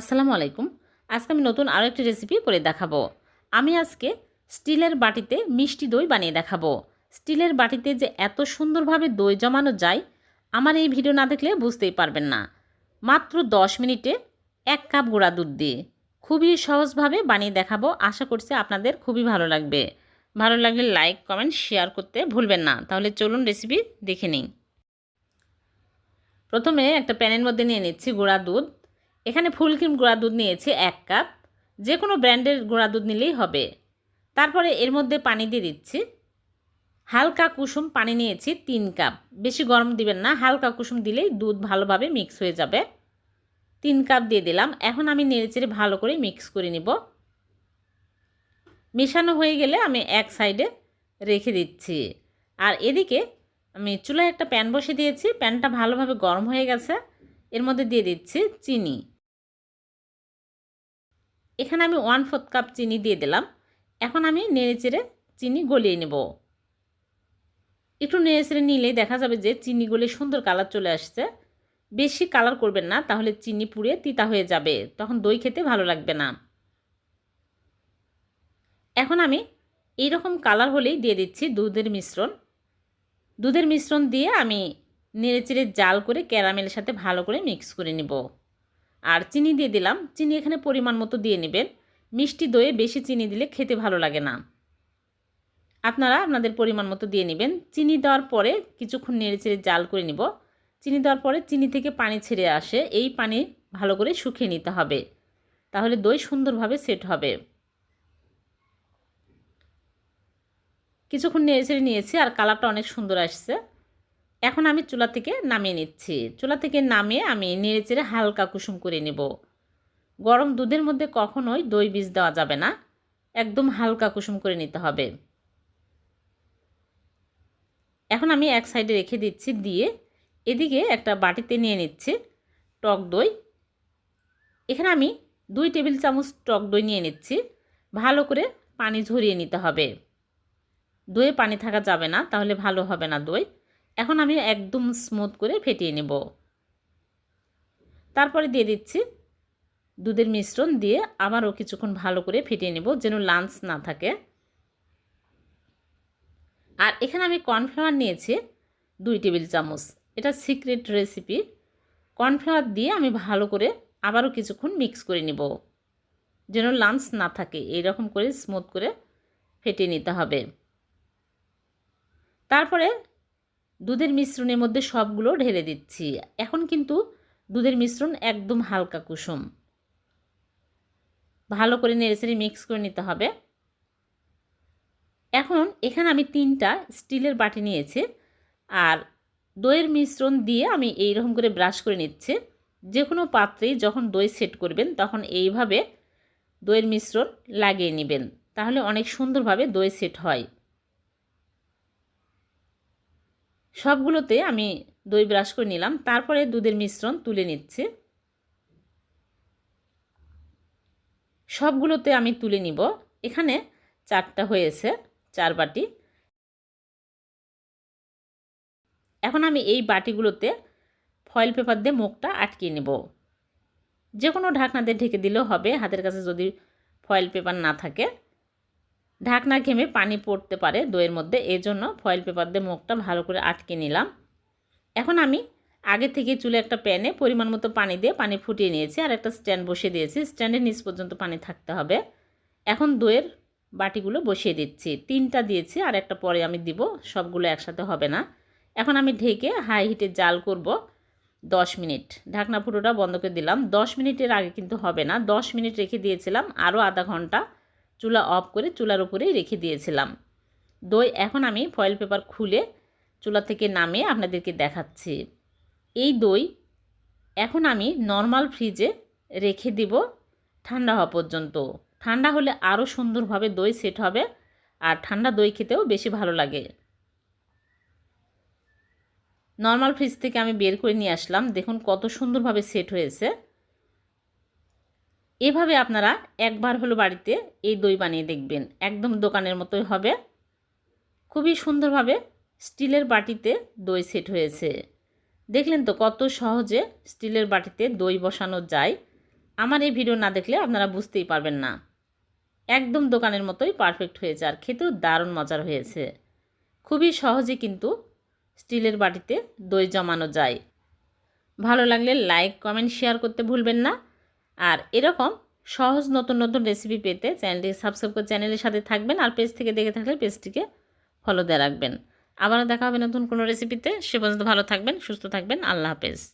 আসসালামু আলাইকুম। আজকে আমি নতুন আরও একটি রেসিপি করে দেখাবো। আমি আজকে স্টিলের বাটিতে মিষ্টি দই বানিয়ে দেখাবো। স্টিলের বাটিতে যে এত সুন্দরভাবে দই জমানো যায়, আমার এই ভিডিও না দেখলে বুঝতেই পারবেন না। মাত্র দশ মিনিটে এক কাপ গুঁড়া দুধ দিয়ে খুবই সহজভাবে বানিয়ে দেখাবো। আশা করছি আপনাদের খুবই ভালো লাগবে। ভালো লাগলে লাইক, কমেন্ট, শেয়ার করতে ভুলবেন না। তাহলে চলুন রেসিপি দেখে নিই। প্রথমে একটা প্যানের মধ্যে নিয়ে নিচ্ছি গুঁড়া দুধ। এখানে ফুল ক্রিম গুঁড়া দুধ নিয়েছি এক কাপ। যে কোনো ব্র্যান্ডের গুঁড়া দুধ নিলেই হবে। তারপরে এর মধ্যে পানি দিয়ে দিচ্ছি। হালকা কুসুম পানি নিয়েছি তিন কাপ। বেশি গরম দিবেন না, হালকা কুসুম দিলেই দুধ ভালোভাবে মিক্স হয়ে যাবে। তিন কাপ দিয়ে দিলাম। এখন আমি নেড়েচেড়ে ভালো করে মিক্স করে নিব। মেশানো হয়ে গেলে আমি এক সাইডে রেখে দিচ্ছি। আর এদিকে আমি চুলায় একটা প্যান বসে দিয়েছি। প্যানটা ভালোভাবে গরম হয়ে গেছে। এর মধ্যে দিয়ে দিচ্ছি চিনি। এখানে আমি ওয়ান ফোর্থ কাপ চিনি দিয়ে দিলাম। এখন আমি নেড়ে চেড়ে চিনি গলিয়ে নেব। একটু নেড়ে চেড়ে নিলেই দেখা যাবে যে চিনি গলে সুন্দর কালার চলে আসছে। বেশি কালার করবেন না, তাহলে চিনি পুড়ে তিতা হয়ে যাবে। তখন দই খেতে ভালো লাগবে না। এখন আমি এই রকম কালার হলেই দিয়ে দিচ্ছি দুধের মিশ্রণ। দুধের মিশ্রণ দিয়ে আমি নেড়েচেড়ে জাল করে ক্যারামেলের সাথে ভালো করে মিক্স করে নিব। আর চিনি দিয়ে দিলাম। চিনি এখানে পরিমাণ মতো দিয়ে নেবেন। মিষ্টি দইয়ে বেশি চিনি দিলে খেতে ভালো লাগে না। আপনারা আপনাদের পরিমাণ মতো দিয়ে নেবেন। চিনি দেওয়ার পরে কিছুক্ষণ নেড়েচেড়ে জাল করে নিব। চিনি দেওয়ার পরে চিনি থেকে পানি ছেড়ে আসে। এই পানি ভালো করে শুকিয়ে নিতে হবে। তাহলে দই সুন্দরভাবে সেট হবে। কিছুক্ষণ নেড়ে ছেড়ে নিয়েছি আর কালারটা অনেক সুন্দর আসছে। এখন আমি চুলা থেকে নামিয়ে নিচ্ছি। চুলা থেকে নামিয়ে আমি নেড়ে চেড়ে হালকা কুসুম করে নেব। গরম দুধের মধ্যে কখনোই দই বীজ দেওয়া যাবে না। একদম হালকা কুসুম করে নিতে হবে। এখন আমি এক সাইডে রেখে দিচ্ছি দিয়ে এদিকে একটা বাটিতে নিয়ে নিচ্ছি টক দই। এখানে আমি দুই টেবিল চামচ টক দই নিয়ে নিচ্ছি। ভালো করে পানি ঝরিয়ে নিতে হবে। দইয়ে পানি থাকা যাবে না, তাহলে ভালো হবে না দই। এখন আমি একদম স্মুথ করে ফেটিয়ে নেব। তারপরে দিয়ে দিচ্ছি দুধের মিশ্রণ দিয়ে আবারও কিছুক্ষণ ভালো করে ফেটিয়ে নেব যেন লাঞ্চ না থাকে। আর এখানে আমি কর্নফ্লাওয়ার নিয়েছি দুই টেবিল চামচ। এটা সিক্রেট রেসিপি কর্নফ্লাওয়ার দিয়ে আমি ভালো করে আবারও কিছুক্ষণ মিক্স করে নেব যেন লাঞ্চ না থাকে। এইরকম করে স্মুথ করে ফেটিয়ে নিতে হবে। তারপরে দুধের মিশ্রণের মধ্যে সবগুলো ঢেলে দিচ্ছি। এখন কিন্তু দুধের মিশ্রণ একদম হালকা কুসুম। ভালো করে নেড়েচেড়ে মিক্স করে নিতে হবে। এখন এখানে আমি তিনটা স্টিলের বাটি নিয়েছি আর দইয়ের মিশ্রণ দিয়ে আমি এই রকম করে ব্রাশ করে নিচ্ছি। যে কোনো পাত্রেই যখন দই সেট করবেন তখন এইভাবে দইয়ের মিশ্রণ লাগিয়ে নেবেন। তাহলে অনেক সুন্দরভাবে দই সেট হয়। সবগুলোতে আমি দই ব্রাশ করে নিলাম। তারপরে দুধের মিশ্রণ তুলে নিচ্ছি। সবগুলোতে আমি তুলে নিব। এখানে চারটা হয়েছে, চার বাটি। এখন আমি এই বাটিগুলোতে ফয়েল পেপার দিয়ে মুখটা আটকিয়ে নেব। যে কোনো ঢাকনা দিয়ে ঢেকে দিলেও হবে। হাতের কাছে যদি ফয়েল পেপার না থাকে। ঢাকনা ঘেমে পানি পড়তে পারে দইয়ের মধ্যে। এই জন্য ফয়েল পেপার দিয়ে মুখটা ভালো করে আটকে নিলাম। এখন আমি আগে থেকে চুলে একটা প্যানে পরিমাণ মতো পানি দিয়ে পানি ফুটিয়ে নিয়েছি আর একটা স্ট্যান্ড বসিয়ে দিয়েছি। স্ট্যান্ডের নিচ পর্যন্ত পানি থাকতে হবে। এখন দইয়ের বাটিগুলো বসিয়ে দিচ্ছি। তিনটা দিয়েছি আর একটা পরে আমি দিব। সবগুলো একসাথে হবে না। এখন আমি ঢেকে হাই হিটে জাল করব দশ মিনিট। ঢাকনা ফুটোটা বন্ধ করে দিলাম। দশ মিনিটের আগে কিন্তু হবে না। দশ মিনিট রেখে দিয়েছিলাম। আরও আধা ঘণ্টা। চুলা অফ করে চুলার উপরেই রেখে দিয়েছিলাম। দই এখন আমি ফয়েল পেপার খুলে চুলা থেকে নামিয়ে আপনাদেরকে দেখাচ্ছি। এই দই এখন আমি নর্মাল ফ্রিজে রেখে দিব ঠান্ডা হওয়া পর্যন্ত। ঠান্ডা হলে আরও সুন্দরভাবে দই সেট হবে আর ঠান্ডা দই খেতেও বেশি ভালো লাগে। নর্মাল ফ্রিজ থেকে আমি বের করে নিয়ে আসলাম। দেখুন কত সুন্দরভাবে সেট হয়েছে। এভাবে আপনারা একবার হলো বাড়িতে এই দই বানিয়ে দেখবেন। একদম দোকানের মতোই হবে। খুবই সুন্দরভাবে স্টিলের বাটিতে দই সেট হয়েছে। দেখলেন তো কত সহজে স্টিলের বাটিতে দই বসানো যায়। আমার এই ভিডিও না দেখলে আপনারা বুঝতেই পারবেন না। একদম দোকানের মতোই পারফেক্ট হয়েছে আর খেতেও দারুণ মজার হয়েছে। খুবই সহজে কিন্তু স্টিলের বাটিতে দই জমানো যায়। ভালো লাগলে লাইক কমেন্ট শেয়ার করতে ভুলবেন না। আর এরকম সহজ নতুন নতুন রেসিপি পেতে চ্যানেলটি সাবস্ক্রাইব করে চ্যানেলের সাথে থাকবেন আর পেজ থেকে দেখে থাকলে পেজটিকে ফলো দিয়ে রাখবেন। আবারও দেখা হবে নতুন কোনো রেসিপিতে সে পর্যন্ত ভালো থাকবেন, সুস্থ থাকবেন। আল্লাহ হাফেজ।